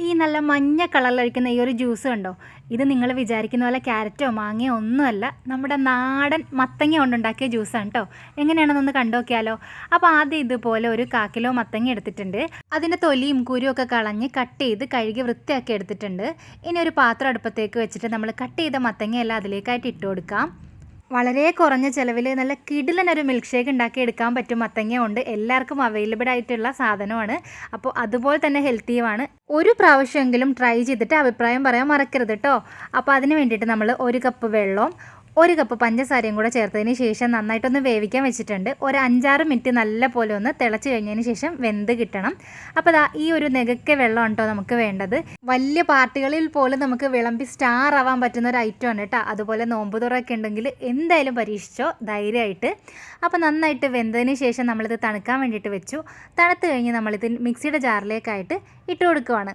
ഈ നല്ല മഞ്ഞ കളറിലൊഴിക്കുന്ന ഈ ഒരു ജ്യൂസ് കണ്ടോ? ഇത് നിങ്ങൾ വിചാരിക്കുന്ന പോലെ ക്യാരറ്റോ മാങ്ങയോ ഒന്നുമല്ല. നമ്മുടെ നാടൻ മത്തങ്ങ കൊണ്ടുണ്ടാക്കിയ ജ്യൂസാണ് കേട്ടോ എങ്ങനെയാണെന്നൊന്ന് കണ്ടോക്കിയാലോ അപ്പോൾ ആദ്യം ഇതുപോലെ ഒരു കാക്കിലോ മത്തങ്ങ എടുത്തിട്ടുണ്ട്. അതിന്റെ തൊലിയും കുരുവും ഒക്കെ കളഞ്ഞ് കട്ട് ചെയ്ത് കഴുകി വൃത്തിയാക്കി എടുത്തിട്ടുണ്ട്. ഇനി ഒരു പാത്രം അടുപ്പത്തേക്ക് വെച്ചിട്ട് നമ്മൾ കട്ട് ചെയ്ത മത്തങ്ങയെല്ലാം അതിലേക്കായിട്ട് ഇട്ട് കൊടുക്കാം. വളരെ കുറഞ്ഞ ചിലവിൽ നല്ല കിടിലനൊരു മിൽക്ക് ഷേക്ക് ഉണ്ടാക്കി എടുക്കാൻ പറ്റും മത്തങ്ങ കൊണ്ട് എല്ലാവർക്കും അവൈലബിൾ ആയിട്ടുള്ള സാധനമാണ്. അപ്പോൾ അതുപോലെ തന്നെ ഹെൽത്തിയുമാണ് ഒരു പ്രാവശ്യമെങ്കിലും ട്രൈ ചെയ്തിട്ട് അഭിപ്രായം പറയാൻ മറക്കരുത് കേട്ടോ അപ്പോൾ അതിന് വേണ്ടിയിട്ട് നമ്മൾ ഒരു കപ്പ് വെള്ളവും ഒരു കപ്പ് പഞ്ചസാരയും കൂടെ ചേർത്തതിന് ശേഷം നന്നായിട്ടൊന്ന് വേവിക്കാൻ വെച്ചിട്ടുണ്ട്. ഒരു അഞ്ചാറ് മിനിറ്റ് നല്ല പോലെ ഒന്ന് തിളച്ച് കഴിഞ്ഞതിന് ശേഷം വെന്ത് കിട്ടണം. അപ്പോൾ ദാ ഈ ഒരു നികക്ക വെള്ളം കേട്ടോ നമുക്ക് വേണ്ടത്. വലിയ പാർട്ടികളിൽ പോലും നമുക്ക് വിളമ്പി സ്റ്റാർ ആവാൻ പറ്റുന്ന ഒരു ഐറ്റം ആണ് കേട്ടോ. അതുപോലെ നോമ്പ് തുറയൊക്കെ ഉണ്ടെങ്കിൽ എന്തായാലും പരീക്ഷിച്ചോ ധൈര്യമായിട്ട്. അപ്പോൾ നന്നായിട്ട് വെന്തതിന് ശേഷം നമ്മളിത് തണുക്കാൻ വേണ്ടിയിട്ട് വെച്ചു. തണുത്ത് കഴിഞ്ഞ് നമ്മളിത് മിക്സിയുടെ ജാറിലേക്കായിട്ട് ഇട്ട് കൊടുക്കുവാണ്.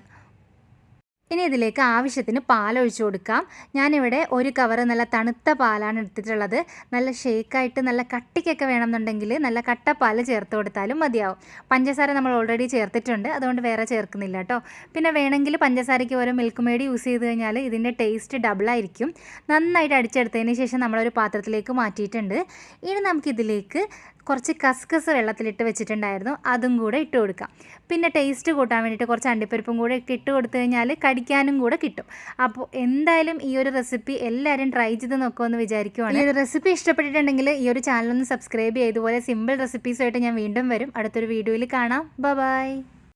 ഇനി ഇതിലേക്ക് ആവശ്യത്തിന് പാലൊഴിച്ചു കൊടുക്കാം. ഞാനിവിടെ ഒരു കവർ നല്ല തണുത്ത പാലാണ് എടുത്തിട്ടുള്ളത്. നല്ല ഷേക്കായിട്ട് നല്ല കട്ടിക്കൊക്കെ വേണമെന്നുണ്ടെങ്കിൽ നല്ല കട്ട പാൽ ചേർത്ത് കൊടുത്താലും മതിയാവും. പഞ്ചസാര നമ്മൾ ഓൾറെഡി ചേർത്തിട്ടുണ്ട്. അതുകൊണ്ട് വേറെ ചേർക്കുന്നില്ല കേട്ടോ. പിന്നെ വേണമെങ്കിൽ പഞ്ചസാരയ്ക്ക് ഓരോ മിൽക്ക് മേഡ് യൂസ് ചെയ്ത് കഴിഞ്ഞാൽ ഇതിന്റെ ടേസ്റ്റ് ഡബിളായിരിക്കും നന്നായിട്ട് അടിച്ചെടുത്തതിന് ശേഷം നമ്മളൊരു പാത്രത്തിലേക്ക് മാറ്റിയിട്ടുണ്ട്. ഇനി നമുക്കിതിലേക്ക് കുറച്ച് കസ്കസ് വെള്ളത്തിലിട്ട് വെച്ചിട്ടുണ്ടായിരുന്നു. അതും കൂടെ ഇട്ട് കൊടുക്കാം. പിന്നെ ടേസ്റ്റ് കൂട്ടാൻ വേണ്ടിയിട്ട് കുറച്ച് അണ്ടിപ്പരിപ്പും കൂടെ ഇട്ട് കൊടുത്തു കഴിഞ്ഞാൽ കടിക്കാനും കൂടെ കിട്ടും. അപ്പോൾ എന്തായാലും ഈ ഒരു റെസിപ്പി എല്ലാവരും ട്രൈ ചെയ്ത് നോക്കുമെന്ന് വിചാരിക്കുവാണ്. ഈ ഒരു റെസിപ്പി ഇഷ്ടപ്പെട്ടിട്ടുണ്ടെങ്കിൽ ഈ ഒരു ചാനൽ ഒന്ന് സബ്സ്ക്രൈബ് ചെയ്തുപോലെ സിമ്പിൾ റെസിപ്പീസുമായിട്ട് ഞാൻ വീണ്ടും വരും. അടുത്തൊരു വീഡിയോയിൽ കാണാം. ബൈ